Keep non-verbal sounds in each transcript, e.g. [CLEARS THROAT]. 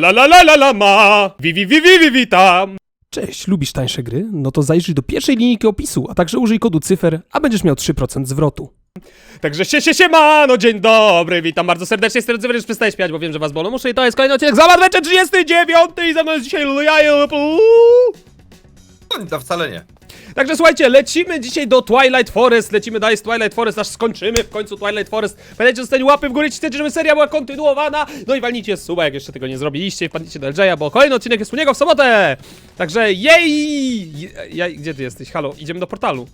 La la la la la ma! Wi wi wi wi wi witam! Cześć, lubisz tańsze gry? No to zajrzyj do pierwszej linijki opisu, a także użyj kodu cyfer, a będziesz miał 3% zwrotu. Także się się siemano, dzień dobry, witam bardzo serdecznie, jestem Cyfer, już przestaję śpiać, bo wiem, że was bolą uszy i to jest kolejny odcinek Zobacz Mecze 39 i ze mną jest dzisiaj Lujajo. To wcale nie. Także słuchajcie, lecimy dzisiaj do Twilight Forest, lecimy dalej z Twilight Forest, aż skończymy w końcu Twilight Forest. Pamiętajcie, zostawić łapy w górę, jeśli chcecie, żeby seria była kontynuowana. No i walnijcie suba, jak jeszcze tego nie zrobiliście, wpadnijcie do LJ'a, bo kolejny odcinek jest u niego w sobotę. Także jej! Gdzie ty jesteś? Halo, idziemy do portalu.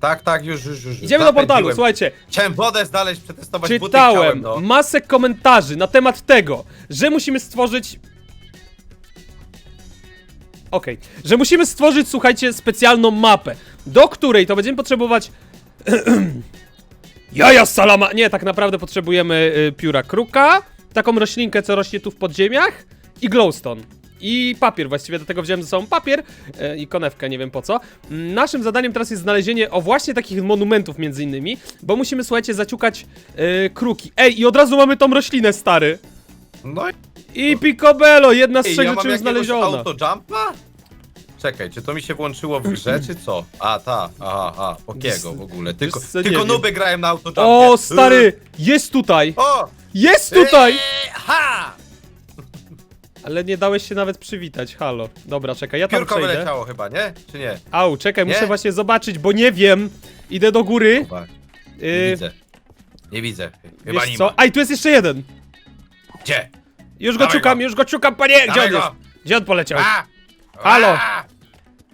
Tak, tak, już, już, już. Idziemy do portalu, Zapędziłem. słuchajcie. Chciałem wodę znaleźć, przetestować buty Czytałem chciałem, no. masę komentarzy na temat tego, że musimy stworzyć. Okej, że musimy stworzyć, słuchajcie, specjalną mapę, do której to będziemy potrzebować. [CLEARS THROAT] Jaja salama! Nie, tak naprawdę potrzebujemy y, pióra kruka, taką roślinkę, co rośnie tu w podziemiach i glowstone. I papier, właściwie do tego wziąłem ze sobą papier e, i konewkę, nie wiem po co. Naszym zadaniem teraz jest znalezienie o właśnie takich monumentów między innymi, bo musimy, słuchajcie, zaciukać e, kruki. Ej, i od razu mamy tą roślinę, stary. No i I picobello, jedna z Ej, trzech ja mam rzeczy już jakiegoś znaleziona. autojumpa? Czekaj, czy to mi się włączyło w grze, czy co? A, ta, aha, aha, pokiego w ogóle. Tylko, wiesz co, nie tylko wiem. nuby grałem na autojumpie. O, stary, jest tutaj, O! jest tutaj! Eee, ha! Ale nie dałeś się nawet przywitać, halo. Dobra, czekaj, ja tam Piórko przejdę. wyleciało chyba, nie? Czy nie? Au, czekaj, Nie? muszę właśnie zobaczyć, bo nie wiem. Idę do góry. Chyba. Nie Yy, widzę. Nie widzę. Chyba wiesz nie co? ma. Aj, tu jest jeszcze jeden. Gdzie? Już go Dawaj czukam, go. już go czukam, panie! Gdzie Dawaj on jest? go. Gdzie on poleciał? A! Halo! A!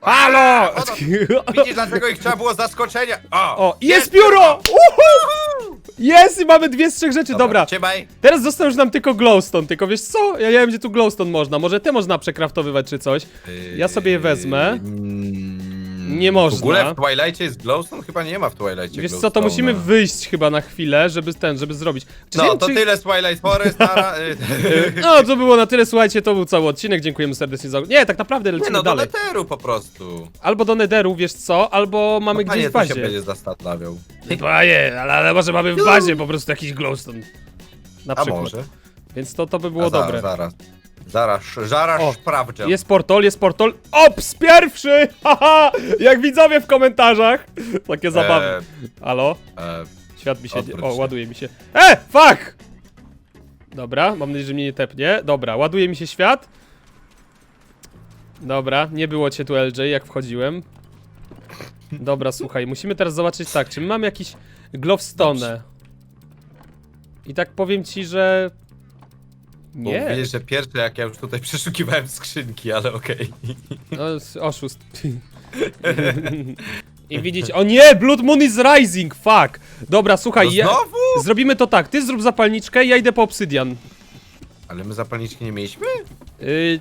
Halo! O, no, Widzisz, dlaczego ich trzeba było zaskoczenia? O! O, jest pióro! Uhu! Jest i mamy dwie z trzech rzeczy, dobra. Trzymaj. Teraz został już nam tylko glowstone, tylko wiesz co? Ja nie wiem, gdzie tu glowstone można. Może te można przekraftowywać czy coś. Ja sobie je wezmę. Nie można. W ogóle w Twilightie jest glowstone? Chyba nie ma w Twilightie Wiesz co, to glowstone'a. musimy wyjść chyba na chwilę, żeby ten, żeby zrobić. Czy No, wiem, to czy- tyle z Twilight Forest, y, No, [LAUGHS] [LAUGHS] to było na tyle, słuchajcie, to był cały odcinek, dziękujemy serdecznie za... Nie, tak naprawdę Nie lecimy no, do dalej. Netheru po prostu. Albo do Netheru, wiesz co, albo mamy No, gdzieś w panie, tu się bazie. będzie zastanawiał. [LAUGHS] Panie, ale, ale może mamy w bazie po prostu jakiś glowstone. Na A przykład. może? Więc to, to by było A zaraz, dobre. Zaraz, zaraz, zaraz O, sprawdzę. Jest portal, jest portal. Ops, pierwszy! [LAUGHS] Haha! Jak widzowie w komentarzach. Takie zabawy. E, Halo? e, Świat mi się... odwróć O, się. ładuje mi się. E! Fuck! Dobra, mam nadzieję, że mnie nie tepnie. Dobra, ładuje mi się świat. Dobra, nie było cię tu LJ, jak wchodziłem. Dobra, słuchaj, musimy teraz zobaczyć tak, czy my mamy jakiś glowstone. I tak powiem ci, że... Bo Nie, Wiesz, że pierwsze jak ja już tutaj [LAUGHS] przeszukiwałem skrzynki, ale okej. [LAUGHS] no, s- oszust. [LAUGHS] I widzicie, o nie, Blood Moon is rising, fuck. Dobra, słuchaj, No ja, znowu? zrobimy to tak, ty zrób zapalniczkę, ja idę po obsydian. Ale my zapalniczki nie mieliśmy? Yy,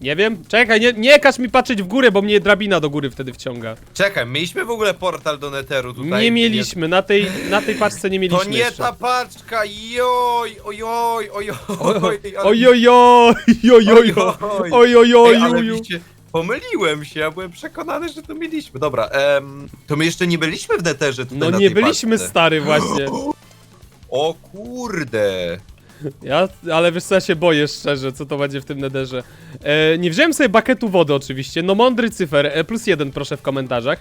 nie wiem, czekaj, nie, nie każ mi patrzeć w górę, bo mnie drabina do góry wtedy wciąga. Czekaj, mieliśmy w ogóle portal do Netheru tutaj? nie mieliśmy, na tej, na tej paczce nie To mieliśmy nie jeszcze. ta paczka, joj, ojoj, ojoj, ale- Ojojoj, ojojoj, ojojoj, Ej, ale ojoj. widzicie, pomyliłem się, ja byłem przekonany, że to mieliśmy. Dobra, em, to my jeszcze nie byliśmy w Netherze tutaj No na nie tej byliśmy paczce. stary właśnie. [GASPS] O kurde. Ja, ale wiesz co, ja się boję szczerze, co to będzie w tym nederze. E, nie wziąłem sobie baketu wody oczywiście, no mądry cyfer, e, plus jeden proszę w komentarzach.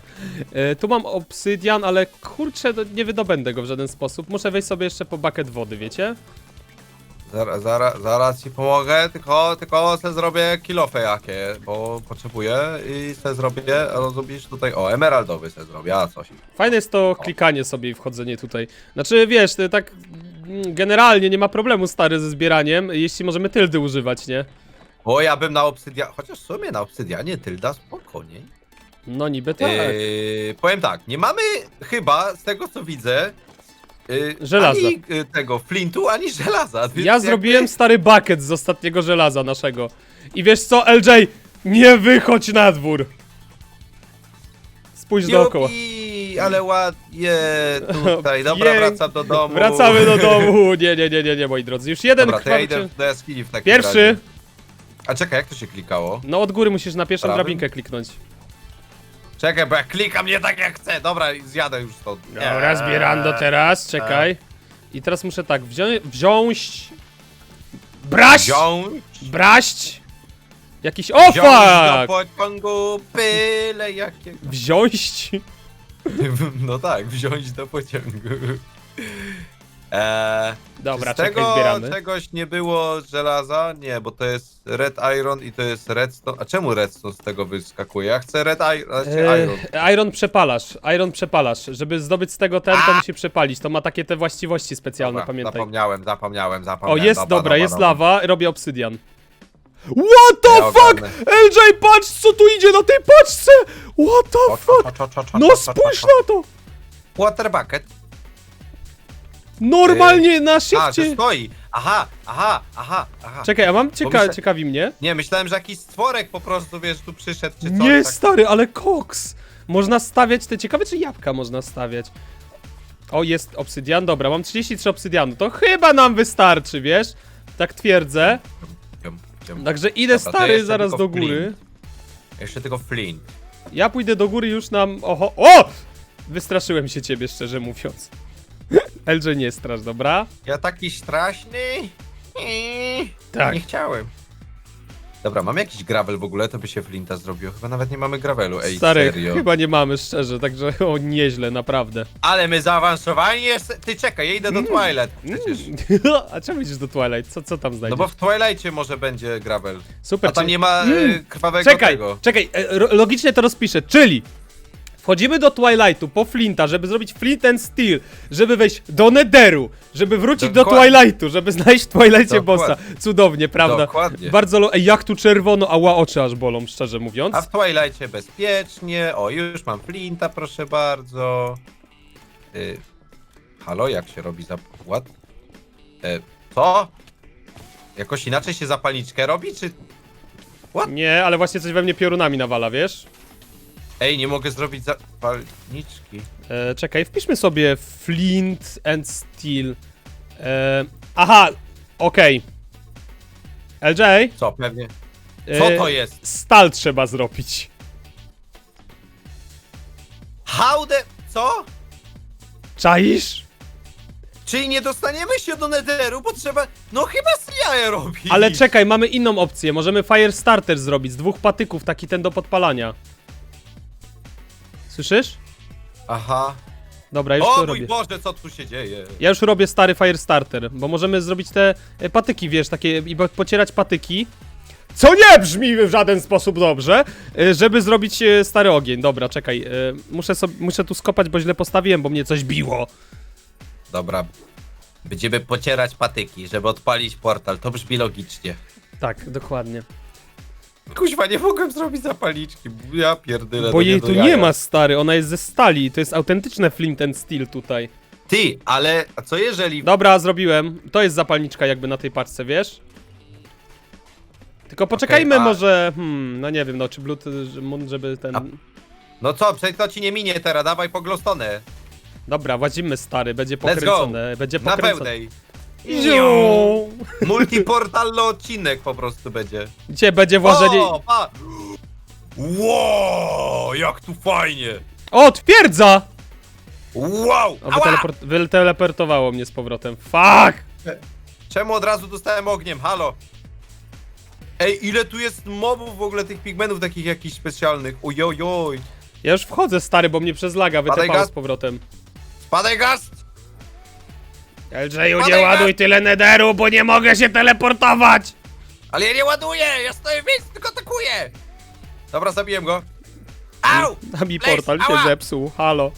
E, tu mam obsydian, ale kurczę, no, nie wydobędę go w żaden sposób. Muszę wejść sobie jeszcze po baket wody, wiecie? Zaraz, zaraz, zaraz ci pomogę, tylko, tylko se zrobię kilofę jakie, bo potrzebuję i se zrobię, rozumiesz tutaj, o, emeraldowy se zrobię, a coś. Fajne jest to klikanie sobie i wchodzenie tutaj. Znaczy, wiesz, to tak generalnie nie ma problemu stary ze zbieraniem, jeśli możemy tyldy używać, nie? Bo ja bym na obsydianie, chociaż w sumie na obsydianie tylda spokojniej. No niby tak. Yy, powiem tak, nie mamy chyba, z tego co widzę, yy, Żelaza. ani yy, tego flintu, ani żelaza. więc Ja jakby- zrobiłem stary bucket z ostatniego żelaza naszego. I wiesz co, LJ, nie wychodź na dwór. Spójrz dookoła. Jupi, ale ładnie tutaj. Dobra, Pięk- wracam do domu. Wracamy do domu. [LAUGHS] Nie, nie, nie, nie, nie, moi drodzy. Już jeden Dobra, to ja idę do jaskini w takim Pierwszy. razie. A czekaj, jak to się klikało? No od góry musisz na pierwszą Prawym? drabinkę kliknąć. Czekaj, bo ja klikam nie tak jak chcę. Dobra, zjadę już stąd. Dobra, zbierando teraz, czekaj. I teraz muszę tak, wziąć, wziąć Braść! Wziąć, Braść! Jakiś... O, wziąć do fuck! pociągu byle jakiego. Wziąć? [LAUGHS] No tak, wziąć do pociągu. Eee, Dobra, z czekaj, tego zbieramy. czegoś nie było żelaza? Nie, bo to jest red iron i to jest redstone. A czemu redstone z tego wyskakuje? Ja chcę red iron. Znaczy iron. Eee, iron przepalasz, iron przepalasz. Żeby zdobyć z tego ten, to musi przepalić. To ma takie te właściwości specjalne, Dobra, pamiętaj. Zapomniałem, zapomniałem, O, zapomniałem. jest, dobra, jest dobra. lawa, robię obsydian. What the Ja fuck? ogarnę. LJ, patrz, co tu idzie na tej paczce! What the fuck? No spójrz na to! Water bucket. Normalnie na A, że stoi. Aha, aha, aha, aha. Czekaj, a mam cieka myślę- ciekawi mnie. Nie, myślałem, że jakiś stworek po prostu, wiesz, tu przyszedł czy coś. Nie, tak. stary, ale koks! Można stawiać te. Ciekawe, czy jabłka można stawiać. O, jest obsydian, dobra, mam 33 obsydianu. To chyba nam wystarczy, wiesz? Tak twierdzę. Także idę Dobra, to stary jeszcze zaraz tylko do góry. Jeszcze tylko flint. Ja pójdę do góry już nam. Oho. O! Wystraszyłem się ciebie, szczerze mówiąc. [LAUGHS] LJ nie strasz, dobra? Ja taki straszny? Eee, Tak. Nie chciałem. Dobra, mam jakiś gravel w ogóle, to by się flinta zrobiło. Chyba nawet nie mamy gravelu, ej, Stary, serio. chyba nie mamy, szczerze, także [LAUGHS] o nieźle, naprawdę. Ale my zaawansowani jest. Ty czekaj, ja idę do Twilight przecież. [LAUGHS] A czemu idziesz do Twilight? Co, co tam No znajdziesz? bo w Twilightie może będzie gravel. Super, A tam czyli- nie ma Mm. y, krwawego Czekaj, tego. czekaj, e, ro- logicznie to rozpiszę, czyli wchodzimy do Twilightu po Flinta, żeby zrobić Flint and Steel, żeby wejść do Netheru, żeby wrócić do Dokładnie. Twilightu, żeby znaleźć w Twilightie bossa. Cudownie, prawda? Dokładnie. Bardzo lo... Ej, jak tu czerwono, ała oczy aż bolą, szczerze mówiąc. A w Twilightie bezpiecznie. O, już mam flinta, proszę bardzo. Y, halo, jak się robi za... What? E, co? Jakoś inaczej się zapalniczkę robi, czy... Nie, ale właśnie coś we mnie piorunami nawala, wiesz? Ej, nie mogę zrobić zapalniczki. E, czekaj, wpiszmy sobie Flint and Steel. E, aha, okej. LJ? Co, pewnie. e, Co to jest? Stal trzeba zrobić. How the... Co? Czaisz? Czyli nie dostaniemy się do Netheru, bo trzeba... No chyba z jaja robić. Ale czekaj, mamy inną opcję. Możemy Fire Starter zrobić z dwóch patyków, taki ten do podpalania. Słyszysz? Aha. Dobra, już O to mój robię. Boże, co tu się dzieje? Ja już robię stary Fire Starter, bo możemy zrobić te e, patyki, wiesz, takie i po- pocierać patyki. Co nie brzmi w żaden sposób dobrze, e, żeby zrobić e, stary ogień. Dobra, czekaj, e, muszę, muszę tu skopać, bo źle postawiłem, bo mnie coś biło. Dobra. Będziemy pocierać patyki, żeby odpalić portal. To brzmi logicznie. Tak, dokładnie. Kuźwa, nie mogłem zrobić zapalniczki. Ja pierdolę. Bo to jej do tu jaja. nie ma, stary, ona jest ze stali, to jest autentyczne Flint and Steel tutaj. Ty, ale a co jeżeli... Dobra, zrobiłem. To jest zapalniczka jakby na tej paczce, wiesz? Tylko poczekajmy a- może, hmm, no nie wiem, no czy Blut, żeby ten... A- No co, przecież to ci nie minie teraz, dawaj po glowstone. Dobra, włazimy stary, będzie go. pokręcone, będzie Na pokręcone. pełnej. Ziu! Multiportalny odcinek po prostu będzie. Dzisiaj będzie włożenie... O, pa! Wow, jak tu fajnie! O, twierdza! Wow! O, Ała! wyteleport... wyteleportowało mnie z powrotem. Fuck! Czemu od razu dostałem ogniem? Halo! Ej, ile tu jest mobów w ogóle, tych pigmentów takich jakichś specjalnych? Ojojoj! Ja już wchodzę, stary, bo mnie przez laga wytepało gaz. z powrotem. Spadaj gaz! LJ-u, nie ładuj gaz. tyle nederu, bo nie mogę się teleportować! Ale ja nie ładuję! Ja stoję w miejscu, tylko atakuję! Dobra, zabiłem go. Au! A mi Blaze, portal się ała! zepsuł, halo.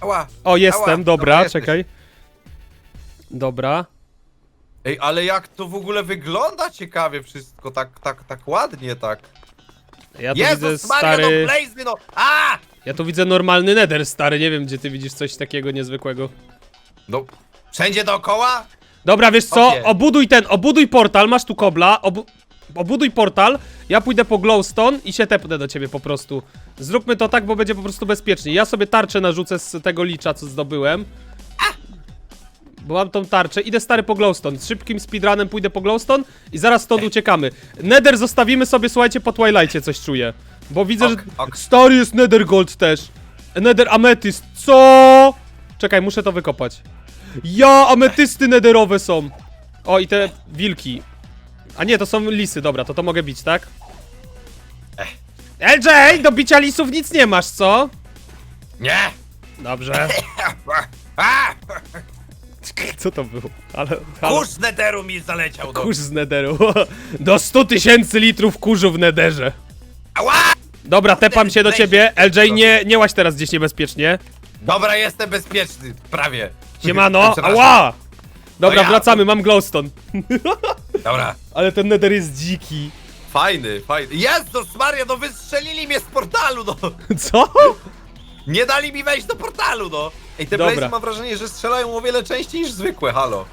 Ała! O, jestem, Ała, dobra, jesteś. czekaj. Dobra. Ej, ale jak to w ogóle wygląda ciekawie wszystko, tak, tak, tak ładnie, tak. Ja tu widzę Jezus stary... no Blaze, no! A! Ja tu widzę normalny nether, stary, nie wiem, gdzie ty widzisz coś takiego niezwykłego. No, wszędzie dookoła? Dobra, wiesz co, obuduj ten, obuduj portal, masz tu kobla, obu obuduj portal, ja pójdę po glowstone i się tepnę do ciebie po prostu. Zróbmy to tak, bo będzie po prostu bezpiecznie. Ja sobie tarczę narzucę z tego licza, co zdobyłem. Bo mam tą tarczę, idę stary po glowstone, z szybkim speedrunem pójdę po glowstone i zaraz stąd uciekamy. Nether zostawimy sobie, słuchajcie, po Twilightie coś czuję. Bo widzę, Ok, że ok. stary jest Nether Gold też. Nether Amethyst, co? Czekaj, muszę to wykopać. Ja, ametysty nederowe są. O, i te wilki. A nie, to są lisy, dobra, to to mogę bić, tak? LJ, do bicia lisów nic nie masz, co? Nie! Dobrze. [LAUGHS] A! Co to było? Ale, ale Kurz z netheru mi zaleciał do... kurz z nederu. [LAUGHS] Do 100 tysięcy litrów kurzu w nederze. Ała! Dobra, tepam się do ciebie. LJ, nie, nie łaź teraz gdzieś niebezpiecznie. Dobra, jestem bezpieczny, prawie. Siemano, Przepraszam. ała! Dobra, To ja. wracamy, mam glowstone. Dobra. [LAUGHS] Ale ten nether jest dziki. Fajny, fajny. Jezus Maria, no wystrzelili mnie z portalu, no! [LAUGHS] Co? Nie dali mi wejść do portalu, no! Ej, te Dobra. blazy mam wrażenie, że strzelają o wiele częściej niż zwykłe, halo.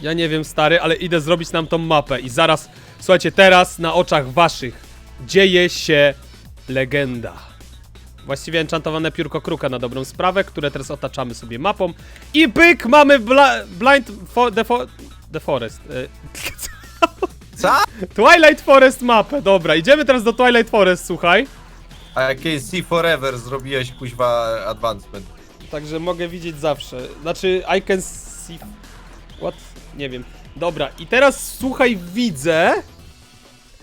Ja nie wiem, stary, ale idę zrobić nam tą mapę i zaraz, słuchajcie, teraz na oczach waszych dzieje się legenda. Właściwie enchantowane piórko kruka na dobrą sprawę, które teraz otaczamy sobie mapą. I pyk, mamy bla blind the, the forest. Y, [LAUGHS] Co? Twilight Forest mapę, dobra, idziemy teraz do Twilight Forest, słuchaj. A can see forever zrobiłeś kuźwa advancement. Także mogę widzieć zawsze. Znaczy, I can see... What? Nie wiem. Dobra, i teraz słuchaj, widzę...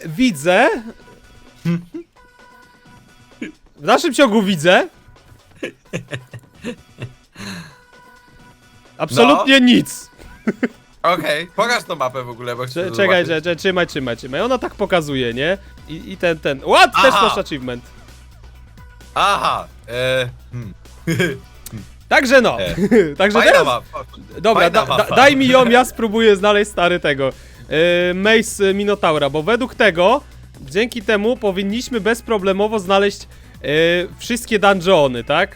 Widzę... [LAUGHS] W naszym ciągu widzę... Absolutnie nic. Okej, pokaż tą mapę w ogóle, bo chcę Cze- Czekaj, zobaczyć. czekaj, trzymaj, trzymaj, trzymaj. Ona tak pokazuje, nie? I, i ten, ten. What? Też Aha. masz achievement. Aha, e, hmm. [LAUGHS] Także no. E. [LAUGHS] Także Fajna teraz... mapa. Dobra, Fajna da, da, mapa. daj mi ją, ja spróbuję znaleźć stary tego. Yy, Mace Minotaura, bo według tego, dzięki temu powinniśmy bezproblemowo znaleźć yy, wszystkie dungeony, tak?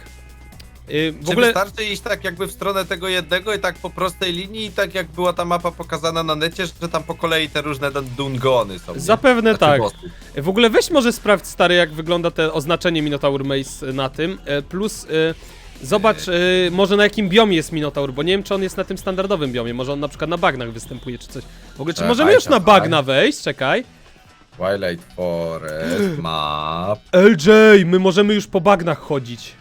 Yy, w Czy ogóle wystarczy iść tak jakby w stronę tego jednego i tak po prostej linii i tak jak była ta mapa pokazana na necie, że tam po kolei te różne dun- dungony są. nie? zapewne Znaczy tak. bossy. W ogóle weź może sprawdź stary, jak wygląda te oznaczenie Minotaur Mace na tym. Yy, plus zobacz może na jakim biomie jest Minotaur, bo nie wiem czy on jest na tym standardowym biomie, może on na przykład na bagnach występuje czy coś. W ogóle czy Czekaj, możemy już na czekaj. bagna wejść? Czekaj. Twilight Forest [GASPS] map. LJ, my możemy już po bagnach chodzić.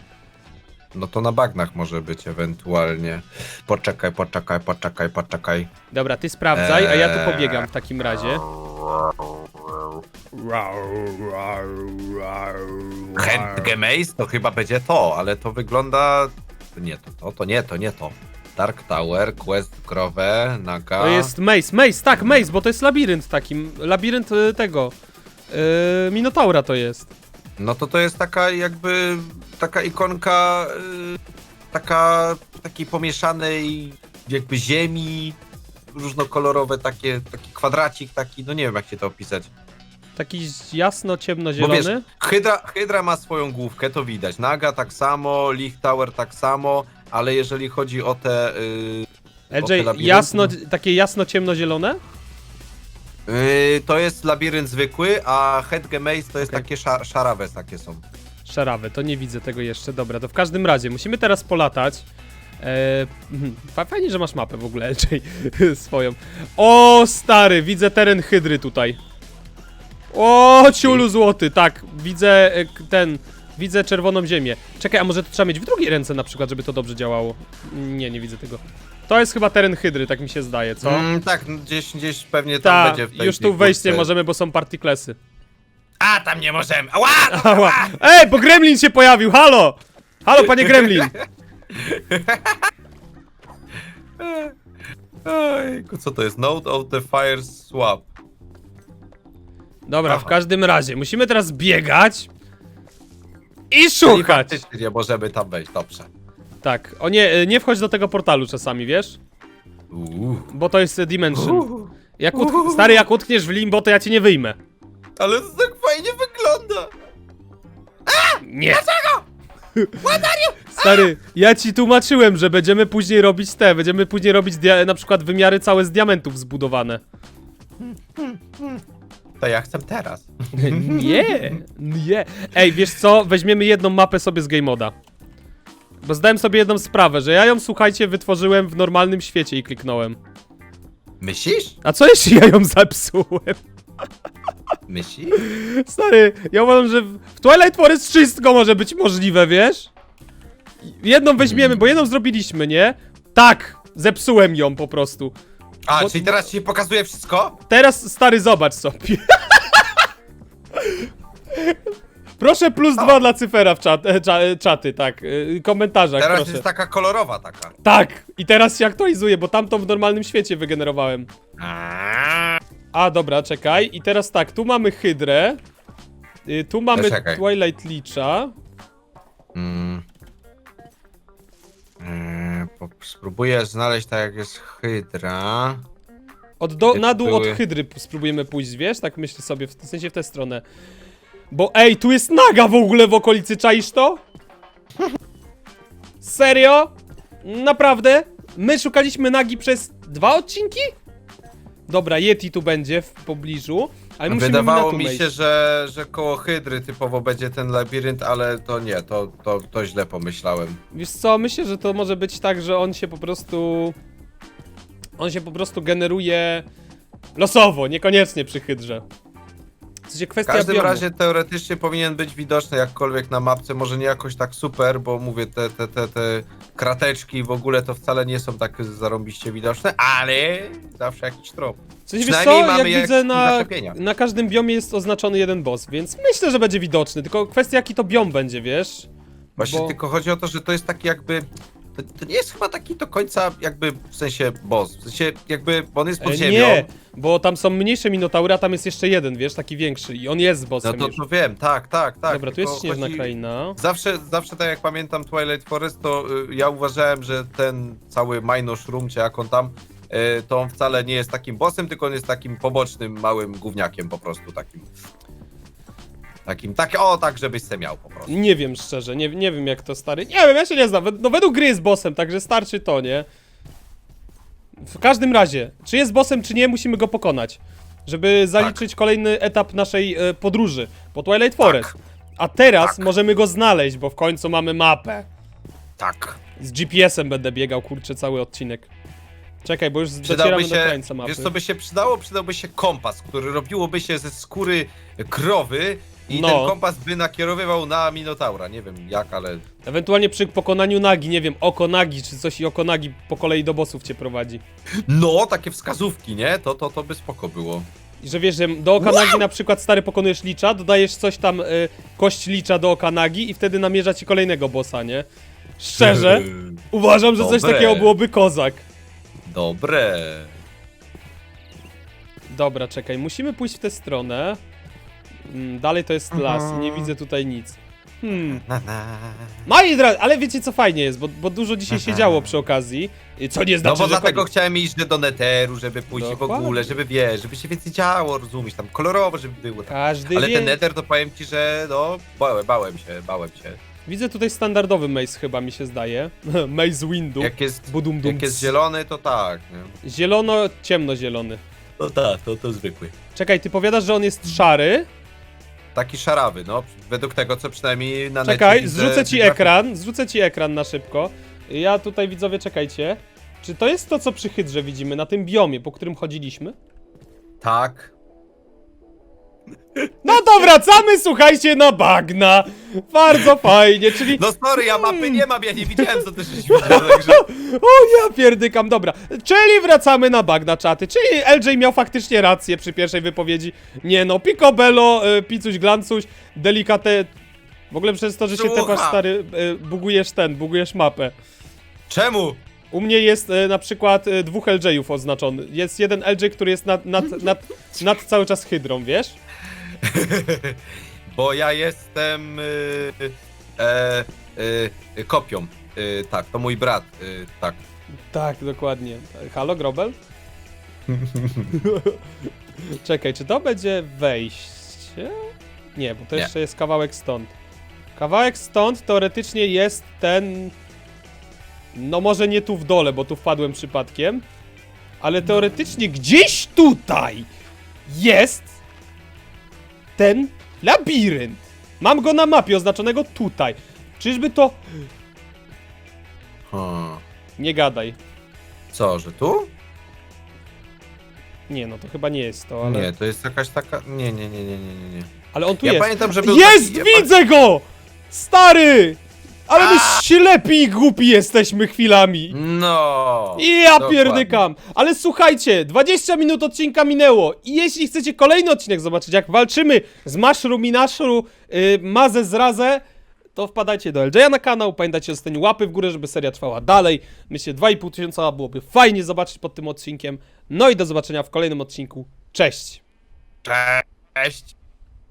No to na bagnach może być ewentualnie. Poczekaj, poczekaj, poczekaj, poczekaj. Dobra, ty sprawdzaj, a ja tu Eee. pobiegam w takim razie. Handgemaze to chyba będzie to, ale to wygląda... Nie to, to, to nie, to nie to. Dark Tower, Quest Grove, Naga... To jest Maze, Maze, tak, Maze, bo to jest labirynt takim, labirynt y, tego, yy, Minotaura to jest. No to to jest taka jakby, taka ikonka, y, taka, takiej pomieszanej jakby ziemi, różnokolorowe takie, taki kwadracik taki, no nie wiem jak się to opisać. Taki jasno Bo wiesz, ciemnozielony. Hydra, Hydra ma swoją główkę, to widać, Naga tak samo, Lich Tower tak samo, ale jeżeli chodzi o te... Y, o te LJ, labirynty- jasno, takie jasno ciemnozielone? y, to jest labirynt zwykły, a Headgemaze to jest Okej. takie szar, szarawe takie są. Szarawy, to nie widzę tego jeszcze, dobra, to w każdym razie, musimy teraz polatać. Eee, mhm, fa- fajnie, że masz mapę w ogóle, [LAUGHS] LJ, swoją. O, stary, widzę teren Hydry tutaj. O, ciulu złoty, tak, widzę e, k- ten, widzę czerwoną ziemię. Czekaj, a może to trzeba mieć w drugiej ręce na przykład, żeby to dobrze działało? Nie, nie widzę tego. To jest chyba teren Hydry, tak mi się zdaje, co? Mm, tak, gdzieś, gdzieś pewnie tam Ta, będzie w tej już tu wejść nie możemy, bo są partyklesy. A, tam nie możemy. [LAUGHS] Ała! Ała. Ej, bo Gremlin się pojawił, halo! Halo, panie Gremlin! [LAUGHS] Ojku, co to jest? Note of the Fire Swap. Dobra, w Aha. każdym razie, musimy teraz biegać i Czyli szukać. faktycznie nie możemy tam wejść, dobrze. Tak, o nie, y, nie wchodź do tego portalu czasami, wiesz? Uuu. Bo to jest y, Dimension. Jak utch- stary, jak utkniesz w limbo, to ja cię nie wyjmę. Ale to tak fajnie wygląda. Nie. Dlaczego? [LAUGHS] Stary, ja ci tłumaczyłem, że będziemy później robić te, będziemy później robić dia- na przykład wymiary całe z diamentów zbudowane. To ja chcę teraz. [LAUGHS] Nie, nie. Ej, wiesz co? Weźmiemy jedną mapę sobie z Game Moda. Bo zdałem sobie jedną sprawę, że ja ją, słuchajcie, wytworzyłem w normalnym świecie i kliknąłem. Myślisz? A co jeśli ja ją zepsułem? [LAUGHS] Myślisz? Stary, ja uważam, że w w Twilight Forest wszystko może być możliwe, wiesz? Jedną weźmiemy, bo jedną zrobiliśmy, nie? Tak, zepsułem ją po prostu. A, Bo- czyli teraz ci pokazuje wszystko? Teraz, stary, zobacz sobie. [LAUGHS] Proszę plus dwa dla cyfera w czat, e, cza, e, czaty, tak, e, komentarzach, Teraz proszę. jest taka kolorowa taka. Tak, i teraz się aktualizuje, bo tamto w normalnym świecie wygenerowałem. A, dobra, czekaj. I teraz tak, tu mamy Hydrę. y, Tu mamy czekaj. Twilight Leecha. Mm. Spróbuję znaleźć tak jak jest Hydra. Od do, Gdzie na dół od były? Hydry p- spróbujemy pójść, wiesz? Tak myślę sobie, w, w sensie w tę stronę. Bo ej, tu jest naga w ogóle w okolicy, czaisz to? [LAUGHS] Serio? Naprawdę? My szukaliśmy nagi przez dwa odcinki? Dobra, Yeti tu będzie w pobliżu, ale musimy Wydawało mi się, że, że koło Hydry typowo będzie ten labirynt, ale to nie, to, to, to źle pomyślałem. Wiesz co, myślę, że to może być tak, że on się po prostu... On się po prostu generuje losowo, niekoniecznie przy hydrze. W sensie W kwestia każdym biomu. razie teoretycznie powinien być widoczny jakkolwiek na mapce, może nie jakoś tak super, bo mówię, te, te, te, te krateczki w ogóle to wcale nie są tak zarąbiście widoczne, ale zawsze jakiś trop. W sensie, wiesz co, przynajmniej jak widzę na, zaczepienia. na każdym biomie jest oznaczony jeden boss, więc myślę, że będzie widoczny, tylko kwestia jaki to biom będzie, wiesz? Właśnie Bo- tylko chodzi o to, że to jest taki jakby... To, to nie jest chyba taki do końca jakby w sensie boss, w sensie jakby bo on jest pod E, ziemią. Nie, bo tam są mniejsze minotaury, a tam jest jeszcze jeden, wiesz, taki większy i on jest No bossem to, już. to wiem, tak, tak, tak. Dobra, tu tylko jest śnieżna chodzi- kraina. Zawsze, zawsze tak jak pamiętam Twilight Forest, to y, ja uważałem, że ten cały Mino Shroom, czy jak on tam, y, to on wcale nie jest takim bossem, tylko on jest takim pobocznym, małym gówniakiem po prostu, takim. Takim, tak, o, tak, żebyś se miał po prostu. Nie wiem szczerze, nie, nie wiem jak to stary. Nie wiem, ja się nie znam. No według gry jest bossem, także starczy to, nie? W każdym razie, czy jest bossem, czy nie, musimy go pokonać. Żeby zaliczyć kolejny etap naszej e, podróży po Twilight Forest. A teraz Tak. możemy go znaleźć, bo w końcu mamy mapę. Tak. Z GPS-em będę biegał, kurczę, cały odcinek. Czekaj, bo już Przydałby docieramy do się, krańca mapy. wiesz co by się przydało? Przydałby się kompas, który robiłoby się ze skóry krowy i No. ten kompas by nakierowywał na Minotaura. Nie wiem jak, ale Ewentualnie przy pokonaniu nagi, nie wiem, oko nagi, czy coś i oko nagi po kolei do bossów cię prowadzi. no, takie wskazówki, nie? To, to, to by spoko było. I że wiesz, że do oka nagi na przykład stary pokonujesz licza, dodajesz coś tam, y, kość licza do oka nagi i wtedy namierza ci kolejnego bossa, nie? Szczerze, uważam, że coś Dobre. takiego byłoby kozak. Dobre. Dobra, czekaj, musimy pójść w tę stronę. Mm, dalej to jest las, Mhm. nie widzę tutaj nic. Hmm. Na, na. Moi drodzy, ale wiecie co fajnie jest, bo, bo dużo dzisiaj się działo przy okazji, y, co nie No znaczy, bo że dlatego chciałem iść do Netheru, żeby pójść w Dokładnie. ogóle, żeby wiesz, żeby się więcej działo, rozumiesz, tam kolorowo, żeby było. Tak. Każdy Ale wie. ten Nether to powiem ci, że no, bałem, bałem się, bałem się. Widzę tutaj standardowy maze chyba mi się zdaje. [LAUGHS] maze windu. Jak jest, Budum dum. jak jest zielony, to tak, nie? Zielono, ciemno-zielony. No tak, to, to zwykły. Czekaj, ty powiadasz, że on jest szary? Taki szarawy, no, według tego, co przynajmniej na Czekaj, necie widzę zrzucę ci ekran, zrzucę ci ekran na szybko. Ja tutaj widzowie, czekajcie. Czy to jest to, co przy Hydrze widzimy, na tym biomie, po którym chodziliśmy? Tak. No to wracamy, słuchajcie, na bagna. Bardzo fajnie, czyli... No sorry, ja Hmm. mapy nie mam, ja nie widziałem, co ty żeś widział, także... [LAUGHS] O, ja pierdykam, dobra. Czyli wracamy na bagna czaty, czyli LJ miał faktycznie rację przy pierwszej wypowiedzi. Nie no, picobello, y, picuś, glancuś, delikate... W ogóle przez to, że się Słucha. tepasz, stary, y, bugujesz ten, bugujesz mapę. Czemu? U mnie jest e, na przykład dwóch LJ-ów oznaczony. Jest jeden LJ, który jest nad, nad, nad, nad cały czas hydrą, wiesz? [LAUGHS] Bo ja jestem y, e, y, kopią. Y, tak, to mój brat, y, tak. Tak, dokładnie. Halo, Grobel? [LAUGHS] Czekaj, czy to będzie wejście? Nie, bo to Nie. jeszcze jest kawałek stąd. Kawałek stąd teoretycznie jest ten... No może nie tu w dole, bo tu wpadłem przypadkiem. Ale teoretycznie gdzieś tutaj jest ten labirynt. Mam go na mapie oznaczonego tutaj. Czyżby to... Hmm. Nie gadaj. Co, że tu? Nie, no to chyba nie jest to, ale... Nie, to jest jakaś taka... Nie, nie, nie, nie, nie, nie. Ale on tu Ja jest. pamiętam, że był Jest! taki... Widzę go! Stary! Ale my ślepi i głupi jesteśmy chwilami. No. I ja dokładnie. pierdykam. Ale słuchajcie, 20 minut odcinka minęło i jeśli chcecie kolejny odcinek zobaczyć, jak walczymy z Mushroom i Nashru, yy, Mazę z Razę, to wpadajcie do LJ na kanał, pamiętajcie o zostawieniu łapy w górę, żeby seria trwała dalej. Myślę, 2,5 tysiąca byłoby fajnie zobaczyć pod tym odcinkiem. No i do zobaczenia w kolejnym odcinku. Cześć! Cześć.